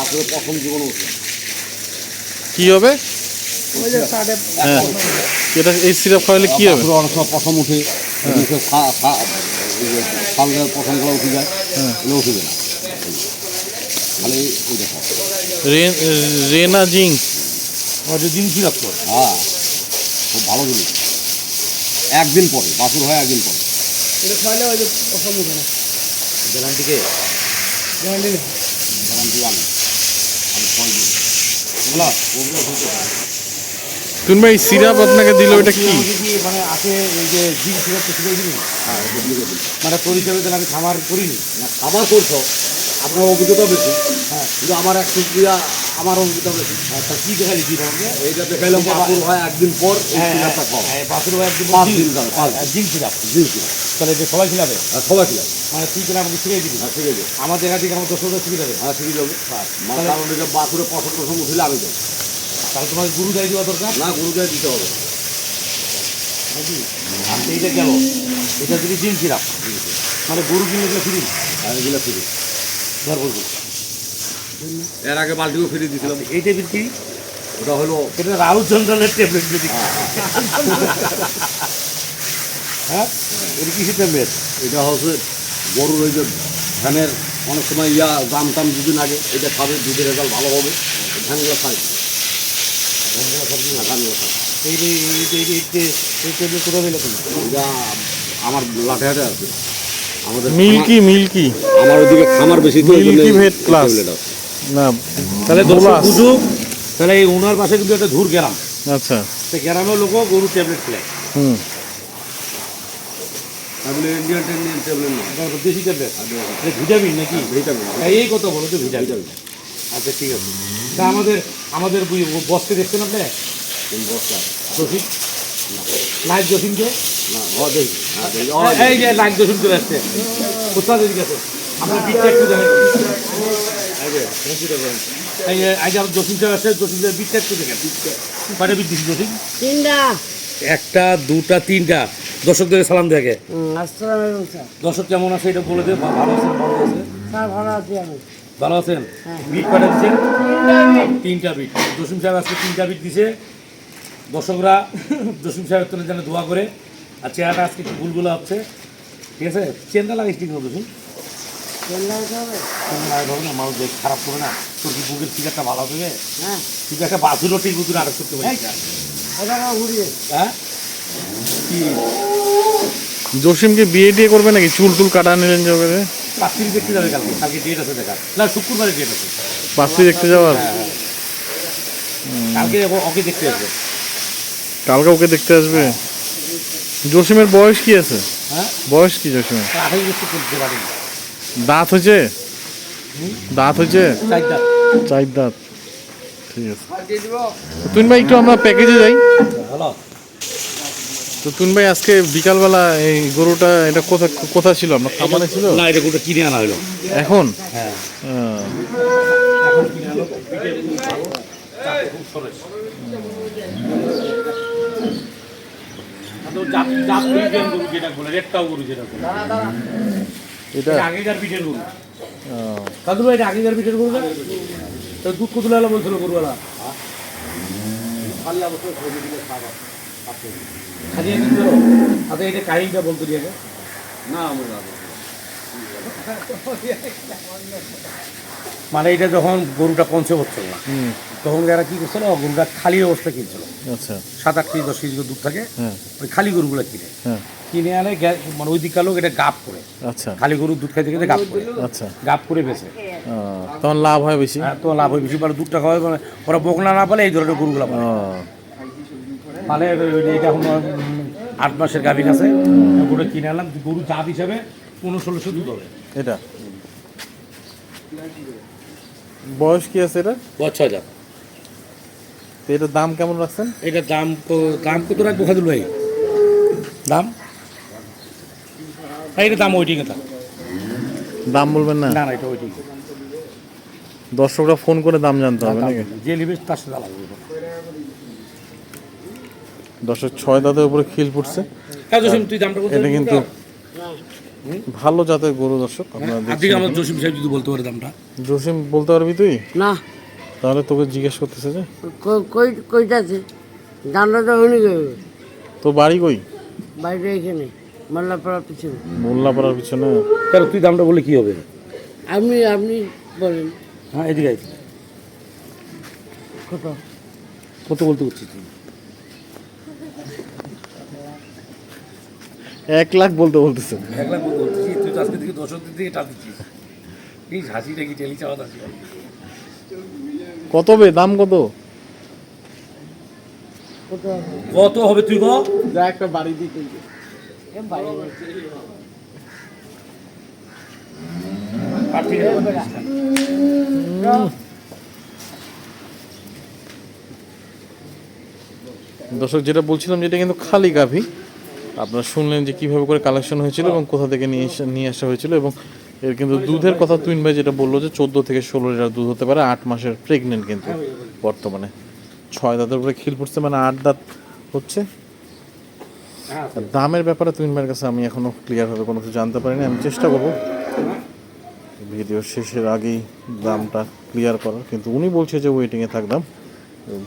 বাছুরের প্রথম জীবনে উঠে কি হবে? হ্যাঁ। এটা এই সিরাপ খাওয়ালে কি হবে? বাছুরের অনেক সময় প্রথম উঠে এদিকে সা- সা- এই যে সামনের প্রথমগুলো উঠে যায় হ্যাঁ। এগুলো এই দেখো। রে- রেনা জিঙ্ক। দিন সিরাপ তো হ্যাঁ খুব ভালো জিনিস। একদিন পরে বাছুর হয় একদিন পরে। এটা খাইলে ওই যে প্রথম উঠে না। গ্যারান্টিকে গ্যারান্টি আমি আমি ছয় দিন ওগুলা ওগুলো হতে পারে তুমি এই সিরাপ আপনাকে দিল, এটা কি? মানে আছে এই যে জিম সিরাপ তো শিখে দিলি মানে তাহলে আমি খাবার করিনি, না খাবার করছ, আপনার অভিজ্ঞতা বেশি। হ্যাঁ কিন্তু আমার এক সুপ্রিয়া আমার অভিজ্ঞতা আচ্ছা কি দেখালি কি দেখাইলাম হয় একদিন পর পাঁচ দিন যাবে পাঁচ জিম তাহলে এটা সবাই খিলাবে আর সবাই খিলাম মানে তুই তাহলে আমাকে শিখিয়ে দিবি? হ্যাঁ আছে আমার জায়গা থেকে আমার দশ হাজার শিখে যাবে হ্যাঁ শিখে যাবে মানে কারণ এটা পছন্দ প্রথম উঠিলে আমি দেবো। তাহলে তোমাকে গুরু দেয় দেওয়া দরকার? না গুরু গুরুদের দিতে হবে। আর এইটা গেল এটা যদি জিম সিরাপ মানে গরু কিনলে ফ্রি আর এগুলো ফিরে ধর বলব। এর আগে বালটিও ফিরে দিয়েছিলাম। এই টেবিল কি? ওটা হলো এটা রাহুল চন্দ্রনের ট্যাবলেট যদি হ্যাঁ এটা কিসের ট্যাবলেট এটা হচ্ছে গরুর ওই যে ধানের অনেক সময় ইয়া দাম টাম দুদিন আগে এটা খাবে দুধের রেজাল্ট ভালো হবে। ধানগুলো খাই ধানগুলো হ্যাঁ, ধানগুলো খাই এই ট্যাবলেট কোথাও পেলে তুমি? এটা আমার লাঠেহাটে আছে। আমাদের মিল্কি মিল্কি। আমার ওদিকে খামার বেশি তো ওই জন্য না তাহলে দোলা দর্শক বুঝুক তাহলে এই ওনার পাশে কিন্তু একটা ধূর গ্রাম। আচ্ছা। সে গ্রামের লোকও গরু ট্যাবলেট খেলে হুম। ইন্ডিয়ান টেন্ডিয়ান ট্যাবলেট না দেশি ট্যাবলেট। ভিটামিন নাকি? ভিটামিন হ্যাঁ, এই কথা বলো তো ভিটামিন। আচ্ছা ঠিক আছে। তা আমাদের আমাদের বসকে দেখছেন আপনি। এই যে চলে আসছে। কোথাও দিকে আছে আপনার একটু দেখেন এই আমার আসছে বিটটা একটু দেখেন কয়টা বিট দিচ্ছি জসিম তিনটা। একটা দুটা তিনটা। দর্শকদের সালাম দেখে দর্শক কেমন আছে এটা বলে দে ভা- ভালো আছেন ভালো আছে স্যার ভালো আছি আমি। ভালো আছেন? হ্যাঁ। বিট দিচ্ছেন তিনটা। বিট। জসিম সাহেব আজকে তিনটা বিট দিছে। দর্শকরা জসিম সাহেবের তোর যেন দোয়া করে। আর চেহারাটা আজকে একটু ভুলগুলো হচ্ছে। ঠিক আছে? চেনটা লাগাইস ঠিক মতো জসিম। হবে? হবে না মানুষ দেখ খারাপ করে না। তোর কি বুকের ফিগারটা ভালো হবে? হ্যাঁ। বাথরুমও ঠিক করতে হ্যাঁ? কি? জসিমকে বিয়ে টিয়ে করবে নাকি? চুল টুল কাটা নিলেন যাবে পাত্রী দেখতে যাবে কালকে। কালকে ডেট আছে দেখা না শুক্রবারে ডেট আছে। পাত্রী দেখতে যাওয়ার? কালকে ও- ওকে দেখতে আসবে। কালকে ওকে দেখতে আসবে? জসিমের বয়স কি আছে? হ্যাঁ? বয়স কি জসিমের? আঠাশ বছর করতে পারি। দাঁত হয়েছে? দাঁত হয়েছে? চার দাঁত। ঠিক আছে। তুন ভাই একটু আমরা প্যাকেজে যাই। তো তুন ভাই আজকে বিকালবেলা এই গরুটা এটা কোথা কোথা ছিল? আপনার খামারে ছিল? না এটা গোটা কিনে আনা হলো। এখন? হ্যাঁ। গরু যেটা বলে রেটটাও গরু যেটা বলে। এটা আগেকার পিঠের গরু। আহ, কাদু ভাই এটা আগেকার পিঠের গরু না? তো দুধ কত লালা বলছিল গরুওয়ালা? খালিয়ে দিতে আচ্ছা এটা কাহিনীটা বলতে দিয়ে না আমার। মানে এটা যখন গরুটা পঞ্চে হচ্ছিল না তখন যারা কি করছিল গরুটা খালি অবস্থা কিনছিল। আচ্ছা। সাত আট কেজি দশ কেজি দুধ থাকে হ্যাঁ। ওই খালি গরুগুলো কিনে। হ্যাঁ। কিনে আনে গ্যা- মানে ওই দিককার লোক এটা গাপ করে। আচ্ছা। খালি গরুর দুধ খাইতে খেতে গাপ করে। আচ্ছা। গাপ করে বেছে তখন লাভ হয় বেশি? হ্যাঁ তো লাভ হয় বেশি। মানে দুধটা খাওয়াই মানে ওরা বকনা না পালে এই ধরনের গরুগুলো মানে এটা এখন আট মাসের গাভীর আছে। গরু কিনে আনলাম গরু জাত হিসাবে পনেরো ষোলোশো দুধ হবে। এটা? বয়স কি আছে এটা? বয়স ছয় হাজার। তো এটার দাম কেমন রাখছেন? এটার দাম তো- দাম কত রাখব খাদুল ভাই? দাম? হ্যাঁ, এটা দাম ওইটিং এটা দাম বলবেন না? না না এটা ওইটিং দর্শকরা ফোন করে দাম জানতে হবে নাকি? যে নিবে তার সাথে আলাদা দর্শক ছয় দাঁতের উপরে খিল পড়ছে হ্যাঁ এটা কিন্তু ভালো জাতের গরু দর্শক আপনারা আমার জসিম সাহেব যদি বলতে পারে দামটা। জসিম বলতে পারবি তুই? না। তাহলে তোকে জিজ্ঞেস করতেছে যে। কই- কই কইতাছে দামটা তো হয়নি তো বাড়ি কই? বাইরে এখানে মাল্লাপাড়ার পিছনে। মোল্লাপাড়ার পিছনে। কেন তুই দামটা বলে কি হবে? আপনি আপনি বলেন। হ্যাঁ এদিকে কত? কত বলতে করছিস তুই? এক লাখ বলতে বলতেছে। এক লাখ বলতে করছিস তুই তো আজকে থেকে দশ দিন থেকে টান দিচ্ছিস। এই হাসিটা কি টেলি চাওয়া হাসি কত বে? দাম কত? কত হবে তুই গো যা একটা বাড়ি এ বাইরে দর্শক যেটা বলছিলাম যেটা কিন্তু খালি গাভী। আপনারা শুনলেন যে কীভাবে করে কালেকশন হয়েছিল এবং কোথা থেকে নিয়ে নিয়ে আসা হয়েছিল এবং এর কিন্তু দুধের কথা তুইন ভাই যেটা বলল যে চোদ্দ থেকে ষোলো লিটার দুধ হতে পারে, আট মাসের প্রেগনেন্ট কিন্তু বর্তমানে। ছয় দাঁতের উপরে খিল পড়ছে মানে আট দাঁত হচ্ছে। দামের ব্যাপারে তুইন ভাইয়ের কাছে আমি এখনও ক্লিয়ারভাবে কোনো কিছু জানতে পারিনি, আমি চেষ্টা করব। ভিডিও শেষের আগেই দামটা ক্লিয়ার করার, কিন্তু উনি বলছে যে ওয়েটিংয়ে থাকলাম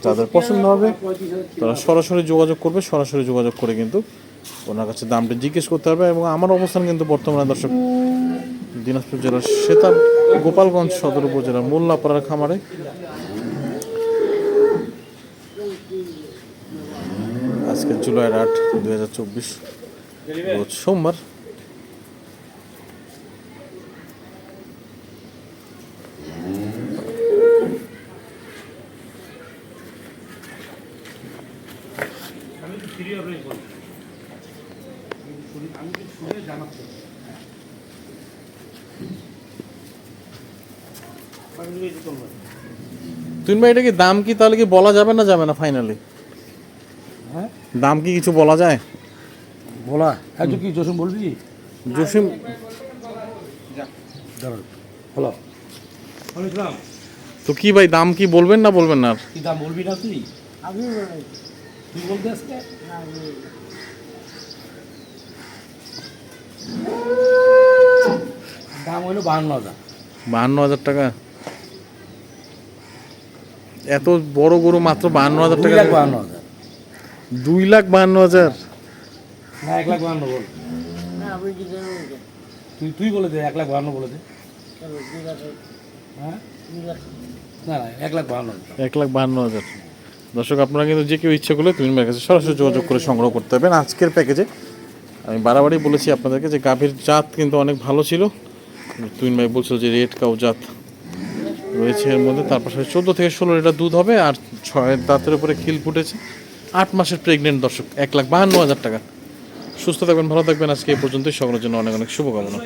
যাদের পছন্দ হবে, তারা সরাসরি যোগাযোগ করবে, সরাসরি যোগাযোগ করে কিন্তু ওনার কাছে দামটা জিজ্ঞেস করতে হবে এবং আমার অবস্থান কিন্তু বর্তমানে দর্শক দিনাজপুর জেলার সেতা গোপালগঞ্জ সদর উপজেলার মোল্লাপাড়ার খামারে। আজকে জুলাই আট দু হাজার চব্বিশ সোমবার। তুই ভাই এটা কি দাম কি তাহলে কি বলা যাবে না যাবে না ফাইনালি হ্যাঁ? দাম কি কিছু বলা যায়? বলা? হ্যাঁ তুই কি জসিম বলবি? জসিম হলো আমি ইসলাম তো কি ভাই দাম কি বলবেন না বলবেন না আর? কি দাম বলবি না তুই? বলেন তুই বলতে আজকে? দাম হইল বাহান্ন হাজার। বাহান্ন হাজার টাকা? এত বড় গরু মাত্র বাহান্ন হাজার দুই টাকা লাখ বাহান্ন হাজার। দুই লাখ বাহান্ন হাজার? না এক লাখ বাহান্ন বল? তুই তুই বলে দে এক লাখ বাহান্ন বলে দে। হ্যাঁ? না না এক লাখ বাহান্ন এক লাখ বাহান্ন হাজার। দর্শক আপনারা কিন্তু যে কেউ ইচ্ছে করলে তুমি কাছে সরাসরি যোগাযোগ করে সংগ্রহ করতে পারবেন আজকের প্যাকেজে। আমি বাড়াবাড়ি বলেছি আপনাদেরকে যে গাভীর জাত কিন্তু অনেক ভালো ছিল। তুইন ভাই বলছিল যে রেড কাউ জাত। রয়েছে এর মধ্যে। তার পাশাপাশি চোদ্দ থেকে ষোলো লিটার দুধ হবে আর ছয় দাঁতের উপরে খিল ফুটেছে। আট মাসের প্রেগনেন্ট দর্শক, এক লাখ বাহান্ন হাজার টাকা। সুস্থ থাকবেন, ভালো থাকবেন। আজকে এই পর্যন্তই। সকলের জন্য অনেক অনেক শুভকামনা।